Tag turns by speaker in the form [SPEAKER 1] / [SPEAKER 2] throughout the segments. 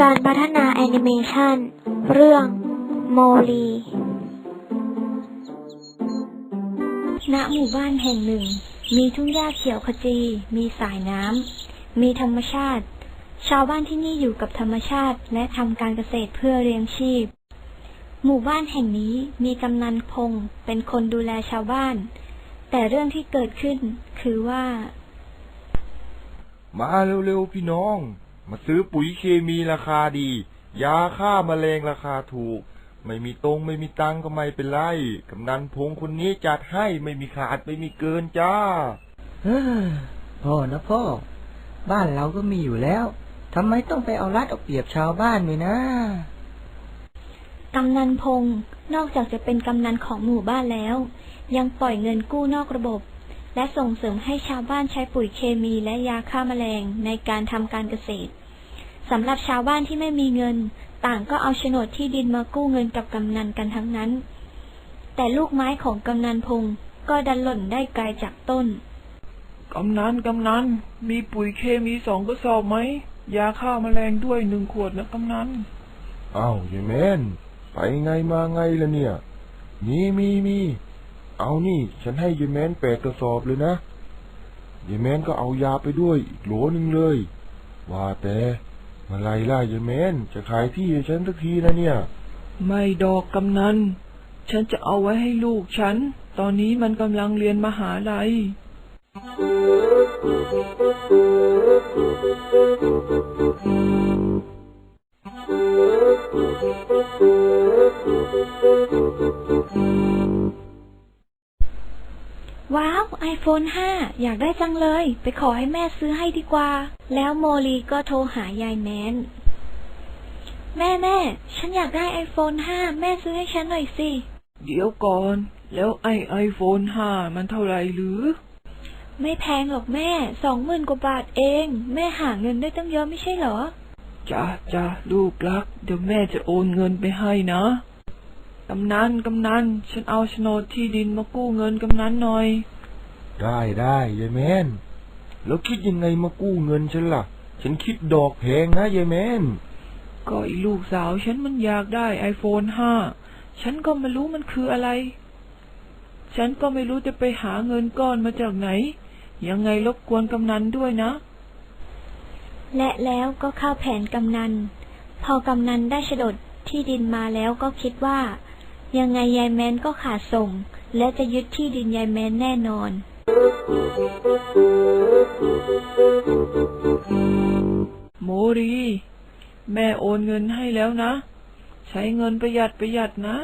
[SPEAKER 1] การพัฒนาแอนิเมชันเรื่องโมลี ณ หมู่บ้านแห่งหนึ่ง มีทุ่งหญ้าเขียวขจี มีสายน้ำ มีธรรมชาติ ชาวบ้านที่นี่อยู่กับธรรมชาติและทำการเกษตรเพื่อเลี้ยงชีพ หมู่บ้านแห่งนี้มีกำนันพงเป็นคนดูแลชาวบ้าน แต่เรื่องที่เกิดขึ้นคือว่า
[SPEAKER 2] มาเร็วๆพี่น้อง มาซื้อปุ๋ยเคมีราคาดี ยาฆ่าแมลงราคาถูก ไม่มีตรงไม่มีตังก็ไม่เป็นไรกำนันพงคนนี้จัดให้ไม่มีขาดไม่มีเกินจ้า
[SPEAKER 3] เฮ้อพ่อนะพ่อ บ้านเราก็มีอยู่แล้วทำไมต้องไปเอารัดเอาเปรียบชาวบ้านด้วยนะ
[SPEAKER 1] กำนันพงศ์นอกจากจะเป็นกำนันของหมู่บ้านแล้ว ยังปล่อยเงินกู้นอกระบบ และส่งเสริมให้ชาวบ้านใช้ปุ๋ยเคมีและยาฆ่าแมลงในการทำการเกษตรสำหรับชาวบ้านที่ไม่มีเงิน ต่างก็เอาโฉนดที่ดินมากู้เงินกับกำนันกันทั้งนั้น แต่ลูกไม้ของกำนันพงศ์ก็ดันหล่นได้ไกลจากต้น
[SPEAKER 4] กำนันกำนัน มีปุ๋ยเคมีสองกระสอบไหม ยาฆ่าแมลงด้วยหนึ่งขวดนะกำนัน
[SPEAKER 2] อ้าวยายแมนไปไงมาไงล่ะเนี่ย มีมีมี เอานี่ ฉันให้ยายแมนแปดกระสอบเลยนะยายแมนก็เอายาไปด้วยอีกโหลหนึ่งเลย ว่าแต่เมาไรล่ะยายแมนจะขายที่ให้ฉันสักทีนะเนี่ย
[SPEAKER 4] ไม่ดอกกำนัน ฉันจะเอาไว้ให้ลูกฉัน ตอนนี้มันกำลังเรียนมหาลัย
[SPEAKER 1] ว้า iPhone 5 อยากได้จังเลย ไปขอให้แม่ซื้อให้ดีกว่า แล้วโมลีก็โทรหายายแมนแม่แม่ ฉันอยากได้ iPhone 5 แม่ซื้อให้ฉันหน่อยสิ
[SPEAKER 4] เดี๋ยวก่อน แล้วไอไอโฟนห้ามันเท่าไหร่หรือ
[SPEAKER 1] ไม่แพงหรอกแม่ สองหมื่นกว่าบาทเอง แม่หาเงินได้ตั้งเยอะไม่ใช่เหรอ
[SPEAKER 4] จ้าจ้าลูกรัก เดี๋ยวแม่จะโอนเงินไปให้นะ กำนัน กำนัน ฉันเอาโฉนดที่ดินมากู้เงินกำนันหน่อย
[SPEAKER 2] ได้ได้ยายแมนแล้วคิดยังไงมากู้เงินฉันล่ะ ฉันคิดดอกแพงนะยายแมน
[SPEAKER 4] ก็อีลูกสาวฉันมันอยากได้ไอโฟนห้าฉันก็ไม่รู้มันคืออะไร ฉันก็ไม่รู้จะไปหาเงินก้อนมาจากไหน ยังไงรบกวนกำนันด้วยนะ
[SPEAKER 1] และแล้วก็เข้าแผนกำนัน พอกำนันได้โฉนดที่ดินมาแล้วก็คิดว่า ยังไงยายแมนก็ขาดส่ง และจะยึดที่ดินยายแมนแน่นอน
[SPEAKER 4] โมรี แม่โอนเงินให้แล้วนะ ใช้เงินประหยัดประหยัดนะ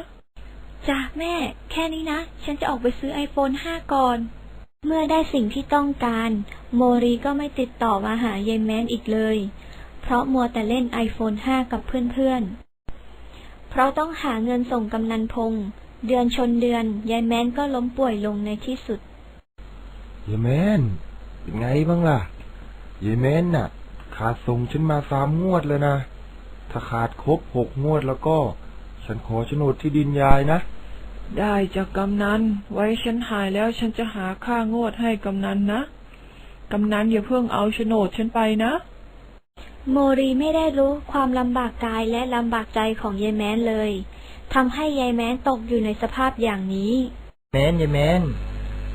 [SPEAKER 1] จ้ะแม่ แค่นี้นะ ฉันจะออกไปซื้อ iPhone 5 ก่อน เมื่อได้สิ่งที่ต้องการ โมรีก็ไม่ติดต่อมาหายายแมนอีกเลย เพราะมัวแต่เล่น iPhone 5 กับเพื่อนๆ เพราะต้องหาเงินส่งกำนันพง เดือนชนเดือน ยายแมนก็ล้มป่วยลงในที่สุด
[SPEAKER 2] ยายแมนเป็นไงบ้างล่ะยายแมนน่ะ ขาดส่งฉันมาสามงวดแล้วนะ ถ้าขาดครบหกงวดแล้วก็ ฉันขอโฉนดที่ดินยายนะ
[SPEAKER 4] ได้จากกำนันไว้ฉันหายแล้วฉันจะหาค่างวดให้กำนันนะกำนันอย่าเพิ่งเอาโฉนดฉันไปนะ
[SPEAKER 1] โมรีไม่ได้รู้ความลำบากกายและลำบากใจของยายแมนเลยทำให้ยายแมนตกอยู่ในสภาพอย่างนี้
[SPEAKER 3] แมนยายแมน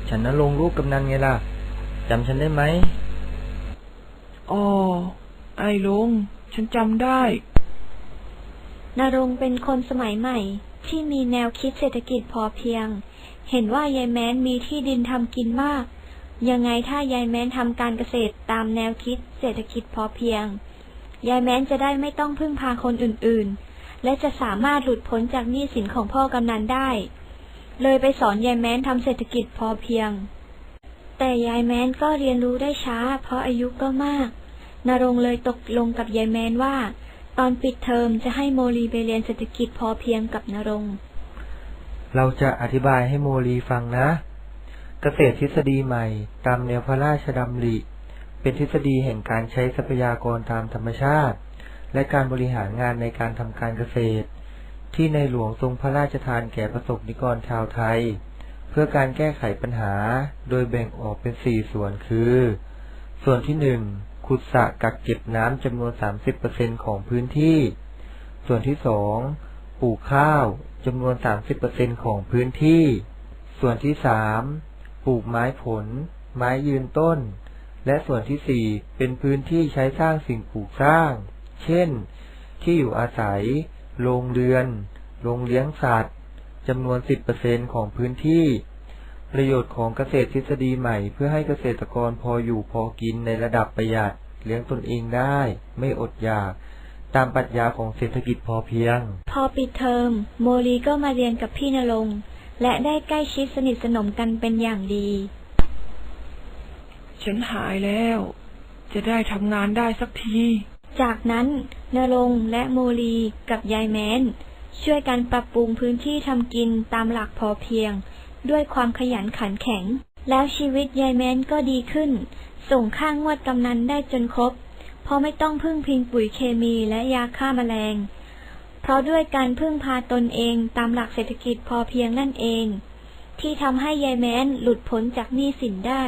[SPEAKER 3] ฉันนลงค์ลูกกำนันไงล่ะจำฉันได้ไหม
[SPEAKER 4] อ๋อไอ้ลุง ฉันจำได้
[SPEAKER 1] นรงค์เป็นคนสมัยใหม่ ที่มีแนวคิดเศรษฐกิจพอเพียง เห็นว่ายายแม้นมีที่ดินทำกินมาก ยังไงถ้ายายแม้นทำการเกษตรตามแนวคิดเศรษฐกิจพอเพียง ยายแม้นจะได้ไม่ต้องพึ่งพาคนอื่นๆ และจะสามารถหลุดพ้นจากหนี้สินของพ่อกำนันได้ เลยไปสอนยายแม้นทำเศรษฐกิจพอเพียง แต่ยายแม้นก็เรียนรู้ได้ช้า เพราะอายุก็มาก นรงเลยตกลงกับยายแม้นว่า ตอนปิดเทอมจะให้โมลีไปเรียนเศรษฐกิจพอเพียงกับนรง
[SPEAKER 3] เราจะอธิบายให้โมลีฟังนะ เกษตรทฤษฎีใหม่ ตามแนวพระราชดำริ เป็นทฤษฎีแห่งการใช้ทรัพยากรตามธรรมชาติ และการบริหารงานในการทำการเกษตร ที่ในหลวงทรงพระราชทานแก่ประสบนิกรชาวไทย เพื่อการแก้ไขปัญหาโดยแบ่งออกเป็นสี่ส่วนคือ ส่วนที่หนึ่งขุดสระกักเก็บน้ำจำนวน 30%ของพื้นที่ ส่วนที่สองปลูกข้าวจำนวน 30%ของพื้นที่ ส่วนที่สามปลูกไม้ผล ไม้ยืนต้น และส่วนที่สี่เป็นพื้นที่ใช้สร้างสิ่งปลูกสร้าง เช่น ที่อยู่อาศัย โรงเรือน โรงเลี้ยงสัตว์จำนวน 10%ของพื้นที่ ประโยชน์ของเกษตรทฤษฎีใหม่ เพื่อให้เกษตรกรพออยู่พอกินในระดับประหยัด เลี้ยงตนเองได้ ไม่อดอยาก ตามปรัชญาของเศรษฐกิจพอเพียง
[SPEAKER 1] พอปิดเทอม โมลีก็มาเรียนกับพี่นรงค์และได้ใกล้ชิดสนิทสนมกันเป็นอย่างดี
[SPEAKER 4] ฉันหายแล้ว จะได้ทำงานได้สักที
[SPEAKER 1] จากนั้นนรงและโมลีกับยายแม้น ช่วยกันปรับปรุงพื้นที่ทำกินตามหลักพอเพียง ด้วยความขยันขันแข็ง แล้วชีวิตยายแม้นก็ดีขึ้น ส่งค่างวดกำนันได้จนครบ เพราะไม่ต้องพึ่งพิงปุ๋ยเคมีและยาฆ่าแมลง เพราะด้วยการพึ่งพาตนเองตามหลักเศรษฐกิจพอเพียงนั่นเอง ที่ทำให้ยายแม้นหลุดพ้นจากหนี้สินได้